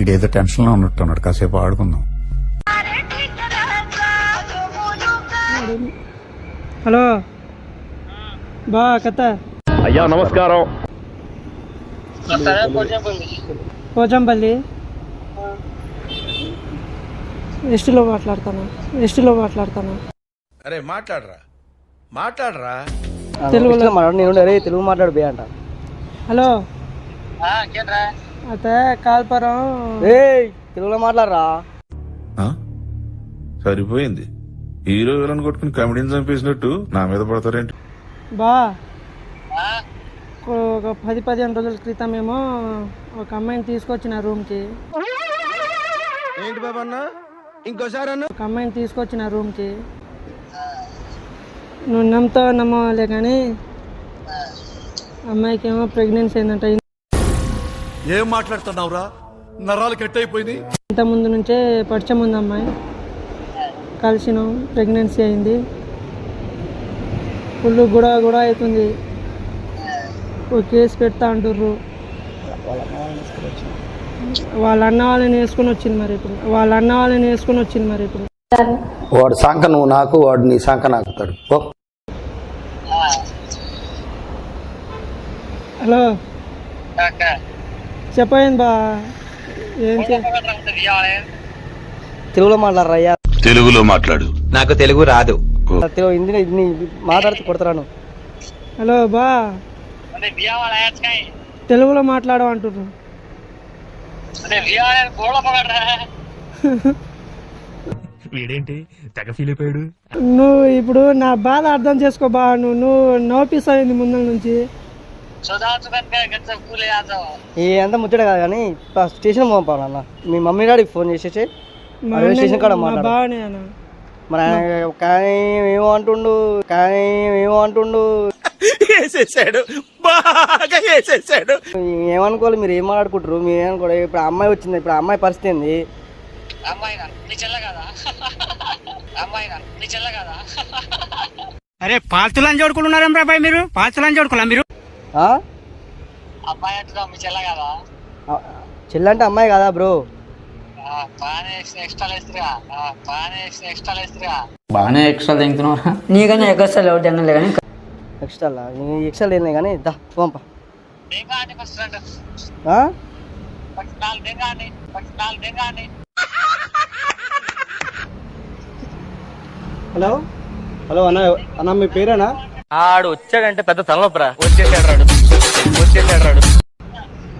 వీడేదో టెన్షన్లో ఉన్నట్టు ఉన్నాడు. కాసేపు ఆడుకుందాం. హలో. బా కథ. అయ్యా నమస్కారం. పోచంపల్లి. ఎస్టీలో మాట్లాడతాను ఎస్టీలో మాట్లాడతాను అరే మాట్లాడరా. మాట్లాడరా. తెలుగులో. మాట్లాడు నేను అరే తెలుగు మాట్లాడు బే అంట. హలో. అయితే కాల్పురం. ఏ తెలుగులో మాట్లాడరా? ఆ? సరిపోయింది. హీరో విలన్ కొట్టుకుని కమెడీని చంపేసినట్టు నా మీద పడతారేంటి? బా. ఒక పది పదిహేను రోజుల క్రితం ఏమో ఒక అమ్మాయిని తీసుకొచ్చిన రూమ్కి. ఏంటి బాబా అన్న? ఇంకోసారి అన్న. ఒక అమ్మాయిని తీసుకొచ్చిన రూమ్కి. నువ్వు నమ్ముతావు నమ్మలే కానీ అమ్మాయికి ఏమో ప్రెగ్నెన్సీ అయిందంట ఏం మాట్లాడుతున్నావురా? నరాలు కట్ అయిపోయింది ఇంత ముందు నుంచే పరిచయం ఉంది అమ్మాయి. కలిసినాం ప్రెగ్నెన్సీ అయింది. ఫుల్ కూడా కూడా అవుతుంది. ఒక కేసు పెడతా అంటుర్రు. వాళ్ళ అన్న వాళ్ళని వేసుకొని వచ్చింది మరి ఇప్పుడు. వాళ్ళ అన్న వాళ్ళని వేసుకొని వచ్చింది మరి ఇప్పుడు. వాడు సంక నువ్వు నాకు వాడు నీ సంక నాకుతాడు ఓ హలో. చెప్పండి బా. ఏం తెలుగులో మాట్లాడరా తెలుగులో మాట్లాడు. నాకు తెలుగు రాదు. తెలుగు హిందీ హిందీ మాట్లాడితే కొడతాను హలో బా. తెలుగులో మాట్లాడమంటుర్రు వీడేంటి? తెగ ఫీల్ అయిపోయాడు. నువ్వు ఇప్పుడు నా బాధ అర్థం చేసుకో బా. నువ్వు నువ్వు నోపిస్తాయింది ముందర నుంచి. ఏ అంతా ముచ్చట కాదు కానీ స్టేషన్ పంపాను అన్న మీ మమ్మీ డాడీకి ఫోన్ చేసేసి స్టేషన్ కాడ మాట్లాడు. మరి ఆయన కానీ ఏమో అంటుండు కానీ ఏమో అంటుండు. వేసేసాడు బాగా వేసేసాడు. ఏమనుకోవాలి మీరు ఏం మాట్లాడుకుంటారు మీరు ఏమనుకోవాలి ఇప్పుడు అమ్మాయి వచ్చింది ఇప్పుడు అమ్మాయి పరిస్థితి ఏంది? అరే పాల్తులని చూడుకుంటున్నారేం రా మీరు? పాల్తులని చూడుకోలే మీరు? చెల్లంటే అమ్మాయి కదా? బ్రో? బాగానే ఎక్స్ట్రా తింటున్నారా నీకన్నా ఎవరు తినలే కానీ. ఎక్స్ట్రా ఎక్స్ట్రా లేదే కానీ దా పంప. ఆ? హలో? హలో అన్న అన్న మీ పేరేనా? ఆడు వచ్చాడంటే పెద్ద తలనొప్పరా. వచ్చేసాడు రాడు. వచ్చేసాడు రాడు.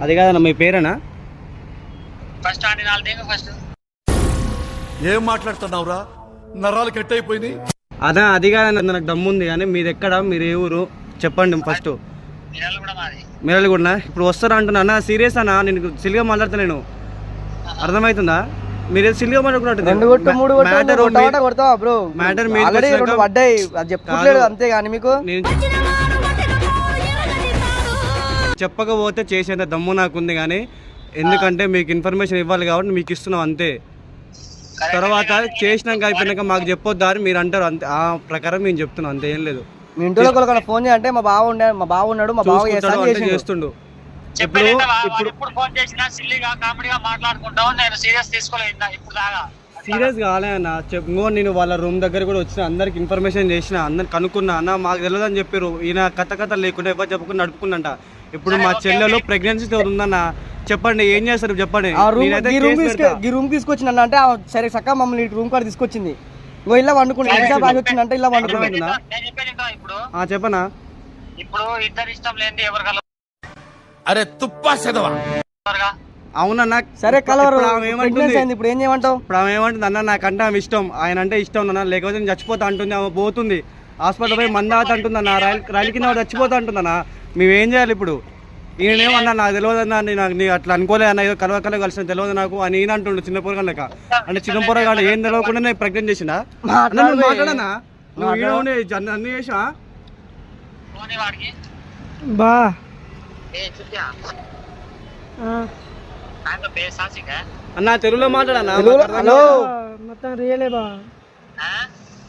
అది కాదన్న మీ పేరేనా? ఏం మాట్లాడుతున్నావురా? నరాలు కట్ అయిపోయింది అదా అది కాదన్న నాకు దమ్ముంది కానీ మీది ఎక్కడ మీరు ఏ ఊరు? చెప్పండి ఫస్ట్. మిరల్ కూడా ఇప్పుడు వస్తారా అంటున్నా. అన్న సీరియస్ అన్న నేను సిల్గా మాట్లాడతా నేను. అర్థమవుతుందా? మీరు సిల్గా మాట్లాడుకున్నట్టు మ్యాటర్ బ్రో మ్యాటర్ మీరు పడ్డాయి. అది అంతే కానీ మీకు? చెప్పకపోతే చేసేంత దమ్ము నాకుంది కానీ ఎందుకంటే మీకు ఇన్ఫర్మేషన్ ఇవ్వాలి కాబట్టి మీకు ఇస్తున్నాం అంతే. తర్వాత చేసినాక అయిపోయినాక మాకు చెప్పొద్దా అని మీరు అంటారు. అంతే ఆ ప్రకారం మేము చెప్తున్నాం అంతే ఏం లేదు. మీ ఇంట్లో ఫోన్ చేయంటే మా బావ ఉండే మా బావ ఉన్నాడు మా బావ చేస్తుండు. ఇప్పుడు ఇప్పుడు ఇప్పుడు ఫోన్ చేసినా సిల్లీగా కామెడీగా మాట్లాడుకుంటాం నేను సీరియస్ తీసుకోలేదు ఇప్పుడు దాకా. సీరియస్ కాలే అన్న. చెప్పు నేను వాళ్ళ రూమ్ దగ్గర కూడా వచ్చిన అందరికి ఇన్ఫర్మేషన్ చేసిన అందరికి కనుక్కున్నా అన్న మాకు తెలియదు అని చెప్పారు. ఈయన కథ కథ లేకుండా ఎవరు చెప్పుకుని నడుపుకున్నంట ఇప్పుడు మా చెల్లెలో ప్రెగ్నెన్సీ ఉందన్న. చెప్పండి ఏం చేస్తారు చెప్పండి? ఈ రూమ్ కేసు తీసుకు పెడతా. ఈ రూమ్ తీసుకొచ్చింది అంటే ఆ సరే చక్కగా మమ్మల్ని రూమ్ కాడ తీసుకొచ్చింది. ఇంకో ఇలా రాసి వచ్చిందంటే ఇలా వండుకున్నాం అర్థమవుతుందా? నేను చెప్పేది ఇంకా ఇప్పుడు? ఆ చెప్పనా? ఇప్పుడు ఇద్దరు ఇష్టం లేనిది ఎవరు అరే తుప్పా చదవా అవునన్న సరే కలవరు. ఇప్పుడు ఆమె ఏమంటుంది? ప్రెగ్నెన్సీ అయింది ఇప్పుడు ఏం చేయమంటావు? ఇప్పుడు ఆమె ఏమంటుంది? అన్న నాకంటే ఆమె ఇష్టం. ఆయన అంటే ఇష్టం అన్న లేకపోతే నేను చచ్చిపోతా అంటుంది ఆమె పోతుంది. హాస్పిటల్ పోయి మందాత అంటుందన్న రైలు రైలు కింద చచ్చిపోతా అంటుందన్న మేమేం చేయాలి ఇప్పుడు? ఈయనేమన్నా నాకు తెలియదు అన్న నేను నాకు అట్లా అనుకోలే అన్న. ఏదో కలవ కలవ కలిసిన తెలియదు నాకు అని ఈయన అంటుండు చిన్న పొరగా లెక్క. అంటే చిన్న పొరగా ఏం తెలియకుండా నేను ప్రెగ్నెంట్ చేసిన మాట్లాడనా? నువ్వు అన్ని చేసా బా. అన్న తెలుగులో మాట్లాడనా తెలుగులో- హలో. ఆ, మొత్తం రియలే బా.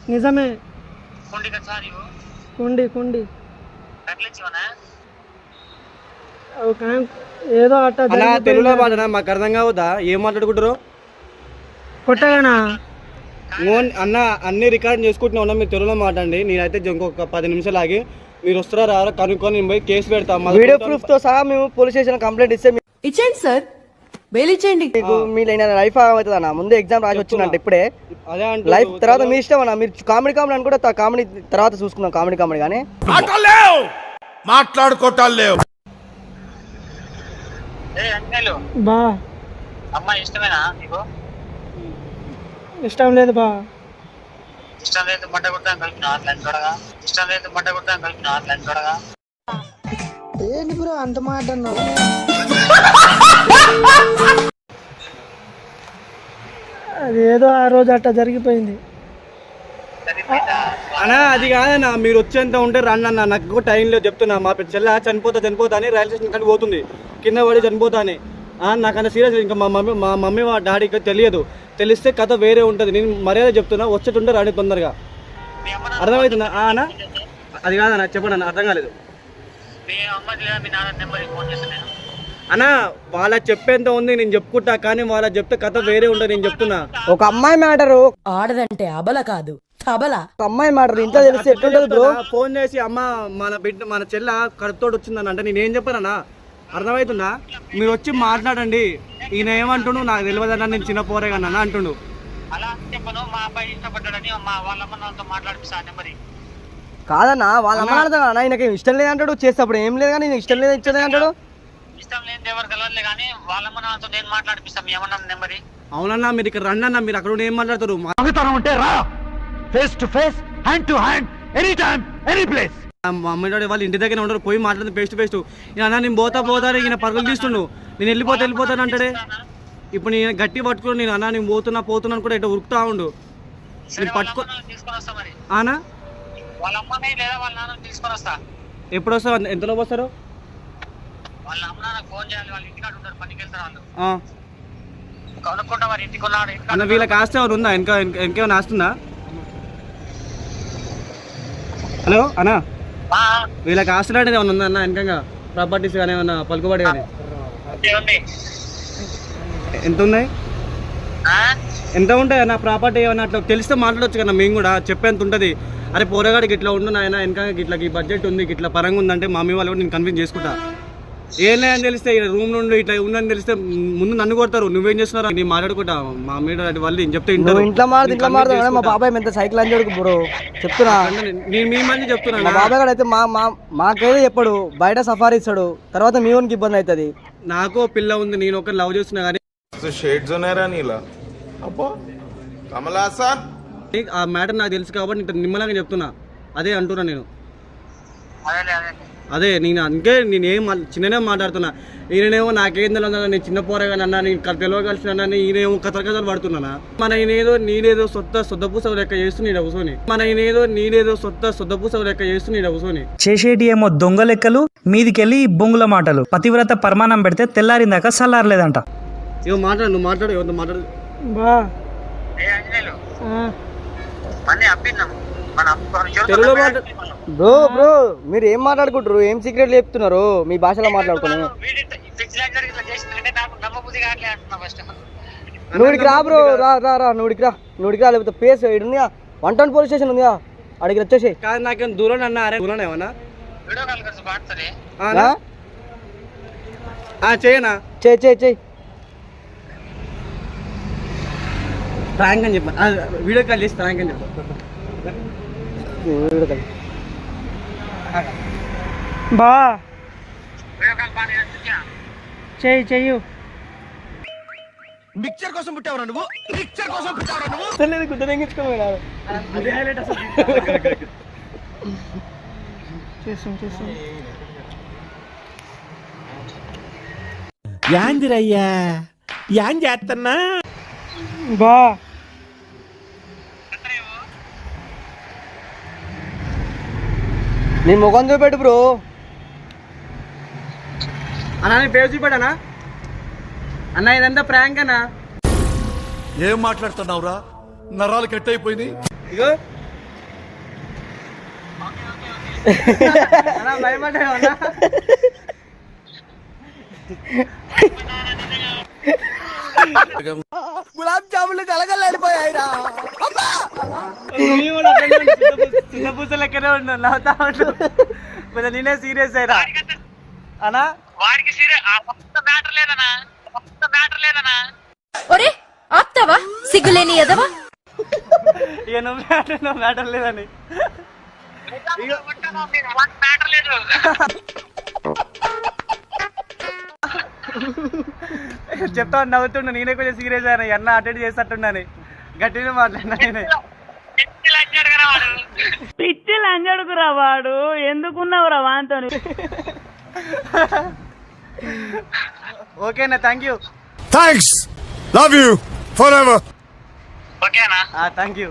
నిజమే. కుండి కుండి ఏదో అట్ట. తెలుగులో మాట్లాడా మాకు అర్థం కావద్దా? ఏం మాట్లాడుకుంటారు కొట్టగానా ఓన్ అన్న అన్ని రికార్డ్ చేసుకుంటున్నా ఉన్నా మీరు తెలుగులో మాట్లాడండి. నేనైతే ఇంకొక పది నిమిషాలు ఆగి మీరు వస్తారా రారా? కనుక్కొని నేను పోయి కేసు పెడతా. వీడియో ప్రూఫ్తో సహా మేము పోలీస్ స్టేషన్ కంప్లైంట్ ఇస్తే మీ- ఇచ్చేయండి సార్. బెయిల్ ఇచ్చేయండి. మీకు మీ లైఫ్ అవుతుంది అన్న ముందే ఎగ్జామ్ రాసి వచ్చిందంట ఇప్పుడే. అదే అంటూ లైఫ్ తర్వాత మీ ఇష్టం అన్న. మీరు కామెడీ కామెడీ అనుకుంటే కామెడీ తర్వాత చూసుకుందాం కామెడీ కామెడీ కానీ ఏ అంజనేయులు బా. అమ్మాయి ఇష్టమేనా నీకు? ఇష్టం లేదు బా. ఇష్టం లేదు మంట కొడతాం కలిపిన అట్లా చూడగా ఇష్టం లేదు మంట కొడతాం కలిపిన అట్లా చూడగా అది ఏదో ఆ రోజు అట్ట జరిగిపోయింది. అన్నా అది కాదన్నా మీరు వచ్చేంత ఉంటే రండి అన్న. నాకు కూడా టైం లేదు చెప్తున్నా. మా పెద్ద చెల్ల చనిపోతా చనిపోతా అని రైల్వే స్టేషన్ కానీ పోతుంది. కింద పడి చనిపోతా అని. నాకన్నా సీరియస్ ఇంకా మా మమ్మీ మా మమ్మీ మా డాడీకి తెలియదు. తెలిస్తే కథ వేరే ఉంటుంది. నేను మర్యాద చెప్తున్నా వచ్చేటుంటే రాండి తొందరగా. అర్థమవుతుందా? అన్న? అది కాదన్న చెప్పండి అన్న అర్థం కాలేదు. అన్న వాళ్ళ చెప్పేంత ఉంది నేను చెప్పుకుంటా కానీ వాళ్ళ చెప్తే కథ వేరే ఉంటుంది నేను చెప్తున్నా. ఒక అమ్మాయి మ్యాటర్. ఒక ఆడదంటే అబల కాదు తబల. అమ్మాయి మ్యాటర్ ఇంత తెలిస్తే ఎట్లుంటది బ్రో? ఫోన్ చేసి అమ్మ మన బిడ్డ మన చెల్ల కడుపుతోటి వచ్చిందని అంటే నేను ఏం చెప్పానన్నా? అర్థమవుతుందా? మీరు వచ్చి మాట్లాడండి. ఈయన ఏమంటుండు? నాకు తెలియదన్నా నేను చిన్న పోరే కన్నా అంటుండు. అలా చెప్పను మా అబ్బాయి ఇష్టపడ్డాడని మా వాళ్ళ అమ్మ నాన్నతో మాట్లాడిపిస్తా ఆ నెంబర్ కాదన్నా వాళ్ళ అమ్మ నాన్నతో అన్న ఆయనకి ఇష్టం లేదంటాడు? చేసేటప్పుడు ఏం లేదు కానీ ఇష్టం లేదు లేదు అంటాడు ఇష్టం లేని ఎవరు కలవలే కానీ వాళ్ళ అమ్మ నాన్నతో నేను మాట్లాడిపిస్తా మీ అమ్మ నాన్న నెంబర్ అవునన్నా మీరు ఇక్కడ రండి అన్న మీరు అక్కడ ఉండి ఏం మాట్లాడతారు ఉంటే రా. Face to face hand to hand any time any place మా అమ్మ డాడీ వాళ్ళు ఇంటి దగ్గర ఉండరు పోయి మాట్లాడుతుంది ఫేస్ టు ఫేస్ ఈయన అన్న నేను పోతా పోతా ఈయన పరుగులు తీస్తుండు. నేను వెళ్ళిపోతా వెళ్ళిపోతాను అంటాడే. ఇప్పుడు నేను గట్టి పట్టుకుని నేను అన్న నేను పోతున్నా పోతున్నాను కూడా ఇట్లా ఉరుకుతా ఉండు. నేను పట్టుకో వస్తా ఆనా? వస్తా. ఎప్పుడు వస్తారు? ఎంతలో వస్తారు అన్న వీళ్ళకి ఆస్తి ఏమైనా ఉందా? ఇంకా ఇంకా- ఇంకేమైనా ఆస్తుందా? హలో అన్న? వీళ్ళకి ఆస్తులు అనేది ఏమైనా ఉందా అన్న? ఇంకా ప్రాపర్టీస్ కానీ ఏమన్నా పలుకుబడి కానీ. ఎంత ఉన్నాయి? ఎంత ఉంటాయి అన్న ప్రాపర్టీ ఏమన్నా అట్లా తెలిస్తే మాట్లాడొచ్చు కదా మేము కూడా చెప్పేంత ఉంటుంది. అరే పోరగాడికి ఇట్లా ఉండు నాయన వెనక ఇట్లా ఈ బడ్జెట్ ఉంది ఇట్లా పరంగా ఉందంటే మమ్మీ వాళ్ళు కూడా నేను కన్విన్స్ చేసుకుంటా. ఏం లేదని తెలిస్తే రూమ్ నుండి ఇట్లా ఉందని తెలిస్తే ముందు నన్ను కొడతారు. నువ్వేం చేస్తున్నారా? నేను మాట్లాడుకుంటా. మా మీద వాళ్ళు చెప్తే నువ్వు ఇంట్లో ఇంట్లో మా. బాబాయ్ ఎంత సైకిల్ అని చూడు బ్రో. చెప్తున్నా. నేను మీ మంది చెప్తున్నా మా బాబాయ్ కూడా అయితే మా మా మాకేదో చెప్పడు. బయట సఫారీ ఇస్తాడు. తర్వాత మీ ఓన్కి ఇబ్బంది అవుతుంది. నాకు పిల్ల ఉంది. నేను ఒక లవ్ చేస్తున్నా కానీ షేడ్స్ ఉన్నారా నీలా? అబ్బో! కమలాసన్ ఆ మ్యాటర్ నాకు తెలుసు కాబట్టి నిమ్మలంగా చెప్తున్నా. అదే అంటున్నా నేను. అదేలే అదే అదే నేను అందుకే నేను చిన్ననే మాట్లాడుతున్నా. ఈయనేమో నాకేం తెలియదు అన్న, నేను చిన్న పోరగానే అన్నా నేను తెలియగలిసిన ఈయనేమో కథల కథలు పడుతున్నానా? మన ఈయనేదో నేనేదో సొత్త సొద్దపూస లెక్క చేస్తూ నేను అవసోని మన ఈయనేదో నేనేదో సొత్త సొద్దపూస లెక్క చేస్తూ నేను అవసోని చేసేటి ఏమో దొంగ లెక్కలు మీదికెళ్ళి బొంగుల మాటలు పతివ్రత పరమాణం పెడితే తెల్లారిందాక సల్లారలేదంట. ఏమో మాట్లాడు నువ్వు మాట్లాడు ఎవరితో మాట్లాడు. బా తెలుగులో మాట్లా బ్రో బ్రో మీరు ఏం మాట్లాడుకుంటారు ఏం సీక్రెట్లు చెప్తున్నారు? మీ భాషలో మాట్లాడుకుని. నువ్వుడికి రా బ్రో. రా రా రా. నువ్వుడికి రా. నువ్వుడికి రా. లేకపోతే పేస్ ఇక్కడ ఉందిగా. వన్ టౌన్ పోలీస్ స్టేషన్ ఉందిగా. అడిగి వచ్చేసి. కాదు నాకేం దూరం అన్న అరే దూరం ఏమన్నా? వీడియో కాల్ కలిసి మాట్లాడే ఆ, నా? ఆ, చేయనా? చేయి చేయి చేయి. ప్రాంక్ అని చెప్పాను వీడియో కాల్ చేసి ప్రాంక్ అని చెప్పాను బా. చెయ్యి చెయ్యు. మిక్చర్ కోసం పుట్టావురా నువ్వు? మిక్చర్ కోసం పుట్టావురా నువ్వు? తెలియదు గుడ్డ తెంగించుకోమన్నారు చేస్తాం చేస్తాం. యాందిరయ్యా. యాన్ చేస్తున్నా బా. నీ ముఖం చూపెట్టు బ్రో. అన్నా నేను పేరు చూపాడనా అన్న ఇదంతా ప్రాంక్ అన్నా. ఏం మాట్లాడుతున్నావురా? నరాలు కట్ అయిపోయినాయి ఇగో. అన్నా భయపడ్డా అన్నా. గులాబ్ జాములు ఉండు, చిన్న పూస- లెక్కనే ఉండు నవ్వుతా నేనే సీరియస్ అయినా అనా వాడికి సీరియస్ మ్యాటర్ లేదనా మ్యాటర్ లేదనా ఒరే ఆప్తావా? సిగ్గులేని ఎదవా? ఇక నువ్వు మ్యాటర్ నువ్వు మ్యాటర్ లేదని. మ్యాటర్ లేదు చెప్తా నవ్వుతుండు. నేనే కొంచెం సీరియస్ అయినా. అన్న అటెండ్ చేస్తట్టున్నాను గట్టిగా మాట్లాడినా నేనే. పిచ్చి లంజడుకురా వాడు. ఎందుకున్నావురా వాంతో ఓకేనా thank you thanks love you forever ఓకేనా థ్యాంక్ యూ